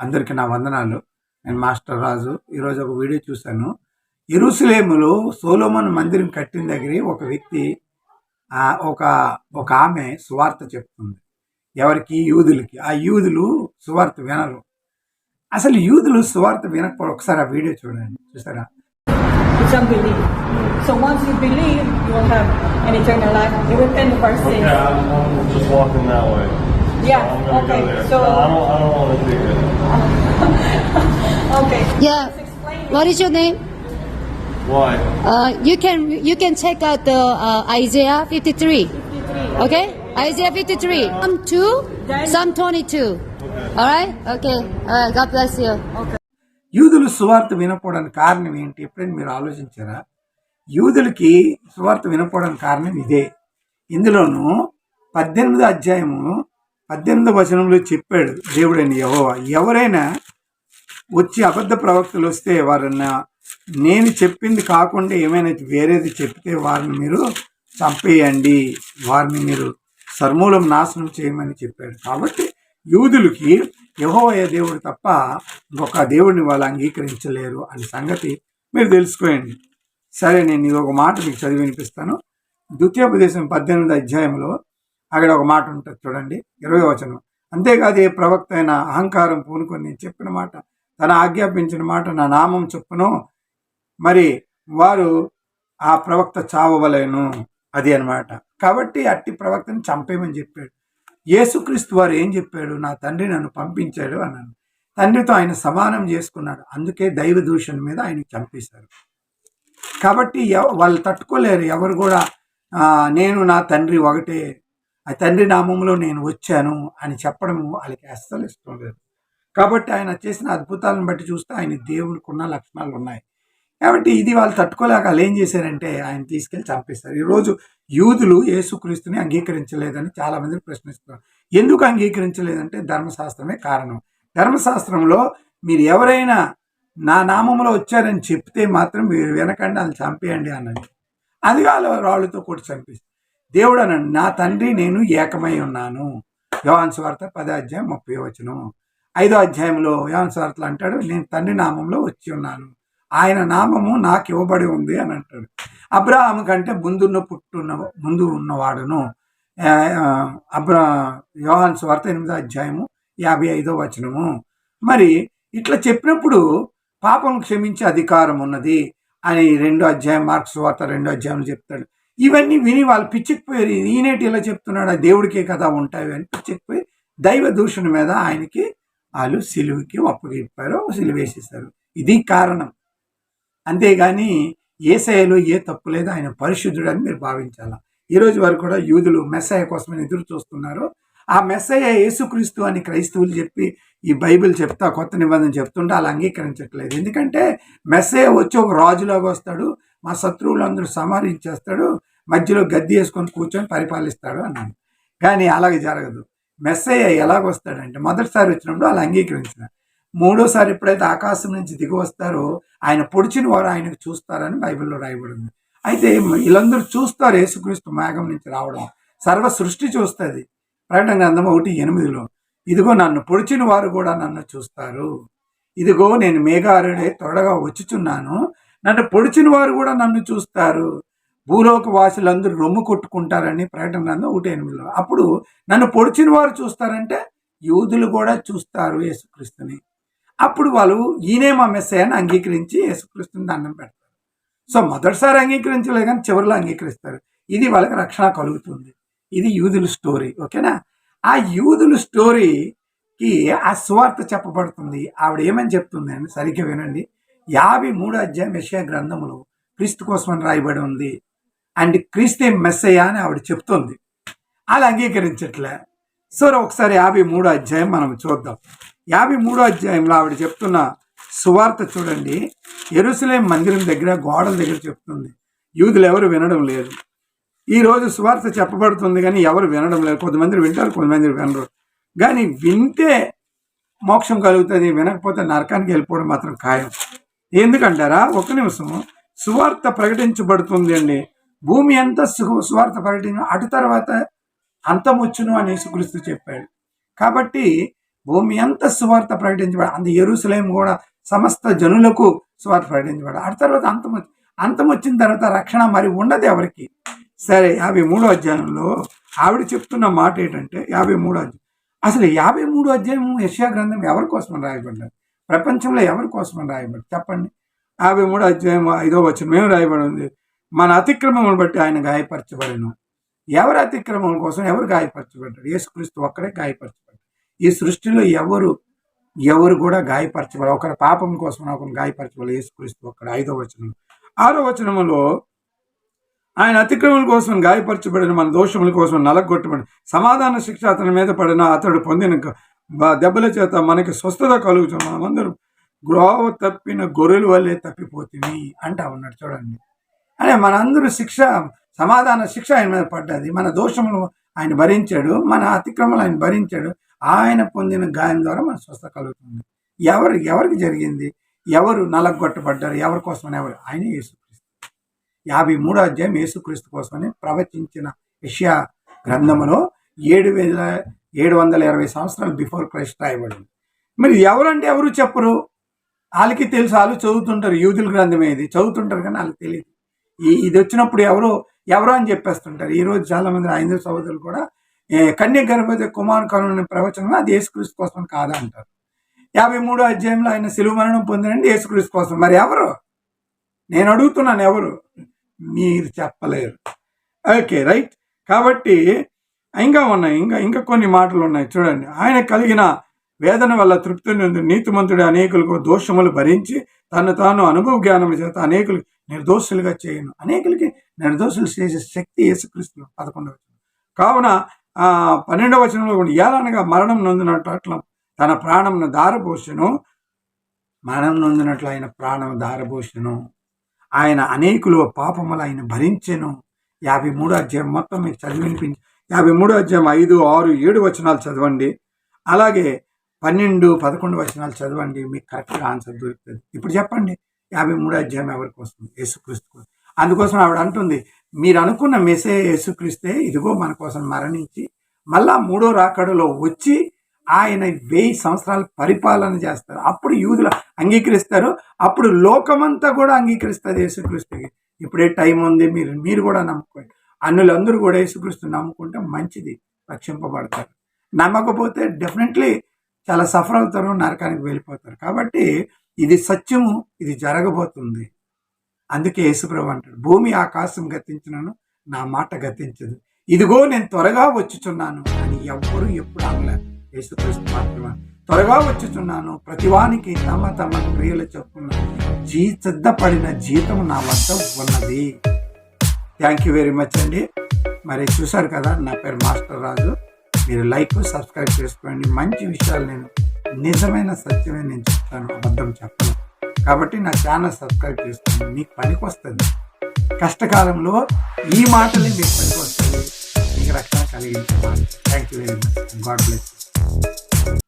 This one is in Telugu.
అందరికీ నా వందనాలు. నేను మాస్టర్ రాజు. ఈరోజు ఒక వీడియో చూశాను. ఎరుసలేములో సోలోమన్ మందిరం కట్టిన దగ్గర ఒక వ్యక్తి ఆ, ఒక ఒక ఆమె సువార్త చెప్తుంది. ఎవరికి? యూదులకి. ఆ యూదులు సువార్త వినరు. అసలు యూదులు సువార్త వినకపోవడం ఒకసారి ఆ వీడియో చూడండి. చూసారా? It's unbelief. So once you believe, you will have an eternal life. You repent of our Okay. I'm, I'm just walking that way. Yeah, okay, so- I don't, I don't want to do it. Okay. Yeah. What is your name? Why? Uh, you can you can check out the uh, Isaiah 53. 53. Okay, Isaiah 53. Psalm 2, Psalm 22. All right. Okay. All right. God bless you. యూదులు సువార్త వినకపోవడానికి కారణం ఏంటి ఎప్పుడైనా మీరు ఆలోచించారా యూదులకి సువార్త వినకపోవడానికి కారణం ఇదే ఇందులోను పద్దెనిమిదో అధ్యాయము పద్దెనిమిది వచనంలో చెప్పాడు దేవుడైన యహోవ ఎవరైనా వచ్చి అబద్ధ ప్రవక్తలు వస్తే వారన్నా నేను చెప్పింది కాకుండా ఏమైనా వేరేది చెప్తే వారిని మీరు చంపేయండి వారిని మీరు సర్మూలం నాశనం చేయమని చెప్పాడు. కాబట్టి యూదులకి యహోవయ దేవుడు తప్ప ఇంకొక దేవుడిని వాళ్ళు అంగీకరించలేరు అనే సంగతి మీరు తెలుసుకోండి సరే నేను ఇది ఒక మాట మీకు చదివి వినిపిస్తాను ద్వితీయోపదేశం పద్దెనిమిది అధ్యాయంలో అక్కడ ఒక మాట ఉంటుంది చూడండి ఇరవై వచనం. అంతేకాదు ఏ ప్రవక్త అయినా అహంకారం పూనుకొని నేను చెప్పిన మాట తన ఆజ్ఞాపించిన మాట నా నామం చొప్పును మరి వారు ఆ ప్రవక్త చావవలేను అది అన్నమాట. కాబట్టి అట్టి ప్రవక్తని చంపేయమని చెప్పాడు. యేసుక్రీస్తు వారు ఏం చెప్పాడు? నా తండ్రి నన్ను పంపించాడు అన్నాను తండ్రితో ఆయన సమానం చేసుకున్నాడు. అందుకే దైవ దూషణ మీద ఆయన చంపేశారు. కాబట్టి ఎవ- వాళ్ళు తట్టుకోలేరు. ఎవరు కూడా నేను నా తండ్రి ఒకటే ఆ తండ్రి నామంలో నేను వచ్చాను అని చెప్పడం వాళ్ళకి అస్సలు ఇష్టం లేదు. కాబట్టి ఆయన చేసిన అద్భుతాలను బట్టి చూస్తే ఆయన దేవునికి ఉన్న లక్షణాలు ఉన్నాయి. కాబట్టి ఇది వాళ్ళు తట్టుకోలేక వాళ్ళు ఏం చేశారంటే ఆయన తీసుకెళ్ళి చంపేశారు. ఈరోజు యూదులు యేసుక్రీస్తుని అంగీకరించలేదని చాలా ప్రశ్నిస్తున్నారు. ఎందుకు అంగీకరించలేదంటే ధర్మశాస్త్రమే కారణం. ధర్మశాస్త్రంలో మీరు ఎవరైనా నా నామంలో వచ్చారని చెప్తే మాత్రం మీరు వెనకండి వాళ్ళు చంపేయండి అన్నది అది వాళ్ళు రాళ్ళతో కొట్టి చంపేస్తారు దేవుడు అన్నాడు నా తండ్రి నేను ఏకమై ఉన్నాను. యోహాన్ స్వార్త పదో అధ్యాయం ముప్పై వచనం. ఐదో అధ్యాయంలో యోహాన్ స్వార్తలు అంటాడు నేను తండ్రి నామంలో వచ్చి ఉన్నాను. ఆయన నామము నాకు ఇవ్వబడి ఉంది అని అంటాడు. అబ్రహాం కంటే ముందున్న పుట్టున్న ముందు ఉన్నవాడును. అబ్రా యోహాన్ వార్త ఎనిమిదో అధ్యాయము యాభై ఐదో వచనము. మరి ఇట్లా చెప్పినప్పుడు పాపం క్షమించే అధికారం ఉన్నది అని రెండో అధ్యాయం మార్క్స్ వార్త రెండో అధ్యాయం చెప్తాడు. ఇవన్నీ విని వాళ్ళు పిచ్చికిపోయారు ఈనేటి ఇలా చెప్తున్నాడు ఆ దేవుడికే కదా ఉంటాయి అని పిచ్చికిపోయి దైవ దూషణ మీద ఆయనకి వాళ్ళు సిలువుకి అప్పగిప్పారు సిలువేసేసారు ఇది కారణం. అంతేగాని ఏసఐలో ఏ తప్పు లేదు ఆయన పరిశుద్ధుడు అని మీరు భావించాలా. ఈ రోజు కూడా యూదులు మెస్సయ్య కోసమని ఎదురు చూస్తున్నారు. ఆ మెస్సయ్య యేసుక్రీస్తు అని క్రైస్తవులు చెప్పి ఈ బైబిల్ చెప్తా కొత్త నిబంధన చెప్తుంటే అలా అంగీకరించట్లేదు. ఎందుకంటే మెస్సయ్య వచ్చి ఒక రాజులాగా వస్తాడు మా శత్రువులందరూ సంహరించేస్తాడు మధ్యలో గద్దె వేసుకొని కూర్చొని పరిపాలిస్తాడు అన్నాడు. కానీ అలాగే జరగదు. మెస్సయ్య ఎలాగొస్తాడంటే మొదటిసారి వచ్చినప్పుడు అలా అంగీకరించిన మూడోసారి ఎప్పుడైతే ఆకాశం నుంచి దిగి వస్తారో ఆయన పొడిచిన వారు ఆయనకు చూస్తారని బైబిల్లో రాయబడింది. అయితే వీళ్ళందరూ చూస్తారు యేసుక్రీస్తు మేఘం నుంచి రావడం. సర్వ సృష్టి చూస్తుంది. ప్రకటన గ్రంథం ఒకటి ఎనిమిదిలో ఇదిగో నన్ను పొడిచిన వారు కూడా నన్ను చూస్తారు. ఇదిగో నేను మేఘారుడే త్వరగా వచ్చుచున్నాను. నన్ను పొడిచిన వారు కూడా నన్ను చూస్తారు. భూలోక వాసులందరూ రొమ్ము కొట్టుకుంటారని ప్రకటన గ్రంథం ఒకటి ఎనిమిదిలో. అప్పుడు నన్ను పొడిచిన వారు చూస్తారంటే యూదులు కూడా చూస్తారు యేసుక్రీస్తుని. అప్పుడు వాళ్ళు ఈయనే మా మెస్సయ్య అని అంగీకరించి యేసుక్రీస్తుని దండం పెడతారు. సో మొదటిసారి అంగీకరించలేదు కానీ చివరిలో అంగీకరిస్తారు. ఇది వాళ్ళకి రక్షణ కలుగుతుంది. ఇది యూదుల స్టోరీ ఓకేనా? ఆ యూదుల స్టోరీకి ఆ స్వార్థ చెప్పబడుతుంది. ఆవిడ ఏమని చెప్తుంది అని సరిగ్గా వినండి. యాభై మూడు అధ్యాయం విషయ గ్రంథములు క్రీస్తు కోసమని రాయబడి ఉంది. అండ్ క్రీస్తే మెస్సయ్య అని ఆవిడ చెప్తుంది. అలా అంగీకరించట్లే. సరే ఒకసారి యాభై మూడో అధ్యాయం మనం చూద్దాం. యాభై మూడో అధ్యాయంలో ఆవిడ చెప్తున్న సువార్త చూడండి. ఎరుసలేం మందిరం దగ్గర గోడల దగ్గర చెప్తుంది. యూదులు ఎవరు వినడం లేదు. ఈరోజు సువార్త చెప్పబడుతుంది కానీ ఎవరు వినడం లేదు. కొంతమంది వింటారు కొంతమంది వినరు. కానీ వింటే మోక్షం కలుగుతుంది వినకపోతే నరకానికి వెళ్ళిపోవడం మాత్రం ఖాయం. ఎందుకంటారా? ఒక నిమిషం. సువార్త ప్రకటించబడుతుంది అండి. భూమి అంతా సు- సువార్త ప్రకటించిన అటు తర్వాత అంతమొచ్చును అని యేసుక్రీస్తు చెప్పాడు. కాబట్టి భూమి అంతా సువార్త ప్రకటించబడి అంత ఎరుసలేం కూడా సమస్త జనులకు సువార్త ప్రకటించబడ అటు తర్వాత అంతం అంతం వచ్చిన తర్వాత రక్షణ మరి ఉండదు ఎవరికి. సరే యాభై మూడో అధ్యాయంలో ఆవిడ చెప్తున్న మాట ఏంటంటే యాభై మూడో అధ్యాయం. అసలు యాభై మూడో అధ్యాయం యశ్యా గ్రంథం ఎవరి కోసం రాయబడ్డారు ప్రపంచంలో ఎవరి కోసం రాయబడి? చెప్పండి. యాభై మూడో అధ్యాయం ఐదో వచ్చిన మేము రాయబడి ఉంది? మన అతిక్రమమును బట్టి ఆయన గాయపరచబడను. ఎవరి అతిక్రమం కోసం ఎవరు గాయపరచబడ్డాడు యేసుక్రీస్తు ఒక్కడే గాయపరచబడ్డాడు. ఈ సృష్టిలో ఎవరు ఎవరు కూడా గాయపరచబడ? ఒకరి పాపం కోసం ఒకరు గాయపరచబడ? యేసుక్రీస్తు ఒక్కడ. ఐదో వచనం. ఆరో వచనములో ఆయన అతిక్రమం కోసం గాయపరచబడిన మన దోషముల కోసం నలగొట్టబడి? సమాధాన శిక్ష అతని మీద పడిన అతడు పొందిన దెబ్బల చేత మనకి స్వస్థత కలుగుతాం మనమందరం గ్రోవ తప్పిన గొర్రెల వల్లే తప్పిపోతుంది అంటా ఉన్నాడు చూడండి. అదే మనందరూ శిక్ష సమాధాన శిక్ష ఆయన మీద పడ్డది. మన దోషములు ఆయన భరించాడు మన అతిక్రమలు ఆయన భరించాడు. ఆయన పొందిన గాయం ద్వారా మన స్వస్థ కలుగుతుంది. ఎవరు ఎవరికి జరిగింది? ఎవరు నలగొట్టబడ్డారు? ఎవరి కోసమని ఎవరు? ఆయన యేసుక్రీస్తు. యాభై మూడో అధ్యాయం యేసుక్రీస్తు కోసమని ప్రవచించిన విషయ గ్రంథములో ఏడు వేల ఏడు వందల ఇరవై సంవత్సరాలు బిఫోర్ క్రైస్ట్ రాయబడింది. మరి ఎవరంటే ఎవరు చెప్పరు? వాళ్ళకి తెలుసు వాళ్ళు చదువుతుంటారు. యూదుల గ్రంథం ఏది? చదువుతుంటారు కానీ వాళ్ళకి తెలియదు ఈ ఇది వచ్చినప్పుడు ఎవరు ఎవరో అని చెప్పేస్తుంటారు. ఈ రోజు చాలా మంది ఐదు సహోదరులు కూడా కన్య గర్భవతి కుమార్ కరుణ ప్రవచనం అది యేసుక్రీస్తు కోసం కాదా అంటారు. యాభై మూడో అధ్యాయంలో ఆయన సిలువ మరణం పొందినండి యేసుక్రీస్తు కోసం. మరి ఎవరు? నేను అడుగుతున్నాను ఎవరు? మీరు చెప్పలేరు. Okay right. కాబట్టి ఇంకా ఉన్నాయి ఇంకా ఇంకా కొన్ని మాటలు ఉన్నాయి. చూడండి. ఆయన కలిగిన వేదన వల్ల తృప్తి నుండి నీతిమంతుడి అనేకులకు దోషములు భరించి తను తాను అనుభవ జ్ఞానం చేత అనేకులు నిర్దోషులుగా చేయను. అనేకులకి నిర్దోషులు చేసే శక్తి యేసుక్రీస్తు పదకొండవ కావున పన్నెండవ వచనంలో కూడా ఏలనగా మరణం నొందినట్లు అట్లా తన ప్రాణంను దారపోసెను మరణం నొందినట్లు ఆయన ప్రాణం దారపోసెను ఆయన అనేకులు పాపములు ఆయన భరించెను. యాభై మూడో అధ్యాయం మొత్తం మీకు చదివినిపించి యాభై మూడో అధ్యాయం ఐదు ఆరు ఏడు వచనాలు చదవండి. అలాగే పన్నెండు పదకొండు వచనాలు చదవండి. మీకు కరెక్ట్గా ఆన్సర్ దొరుకుతుంది. ఇప్పుడు చెప్పండి యాభై మూడో అధ్యాయం ఎవరికి వస్తుంది? యేసుక్రీస్తు అందుకోసం ఆవిడ అంటుంది మీరు అనుకున్న మెసే యేసుక్రీస్తే ఇదిగో మన కోసం మరణించి మళ్ళా మూడో రాకడలో వచ్చి ఆయన వెయ్యి సంవత్సరాలు పరిపాలన చేస్తారు. అప్పుడు యూదులు అంగీకరిస్తారు. అప్పుడు లోకమంతా కూడా అంగీకరిస్తుంది యేసుక్రీస్తుకి. ఇప్పుడే టైం ఉంది మీరు మీరు కూడా నమ్ముకోండి. అన్నులందరూ కూడా యేసుక్రీస్తు నమ్ముకుంటే మంచిది రక్షింపబడతారు. నమ్మకపోతే డెఫినెట్లీ చాలా సఫర్ అవుతారు నరకానికి వెళ్ళిపోతారు. కాబట్టి ఇది సత్యము ఇది జరగబోతుంది. అందుకే యేసుప్రభు అంటాడు భూమి ఆకాశం గతించినను నా మాట గతించదు. ఇదిగో నేను త్వరగా వచ్చుచున్నాను అని ఎవ్వరూ ఎప్పుడు అనలేదు యేసుక్రీస్తు మాత్రమే. త్వరగా వచ్చుచున్నాను ప్రతివానికి తమ తమ క్రియలు చెప్పుకున్న జీ సిద్ధపడిన జీతం నా వద్ద ఉన్నది. థ్యాంక్ యూ వెరీ మచ్ అండి. మరి చూశారు కదా నా పేరు మాస్టర్ రాజు. మీరు లైక్ సబ్స్క్రైబ్ చేసుకోండి. మంచి విషయాలు నేను నిజమైన సత్యమే నేను చెప్తాను అబద్ధం చెప్పను. కాబట్టి నా ఛానల్ సబ్స్క్రైబ్ చేసుకోండి. మీకు పనికి వస్తుంది కష్టకాలంలో ఈ మాటలు మీకు పనికి వస్తుంది మీకు రక్షణ కలిగించాలి thank you very much God bless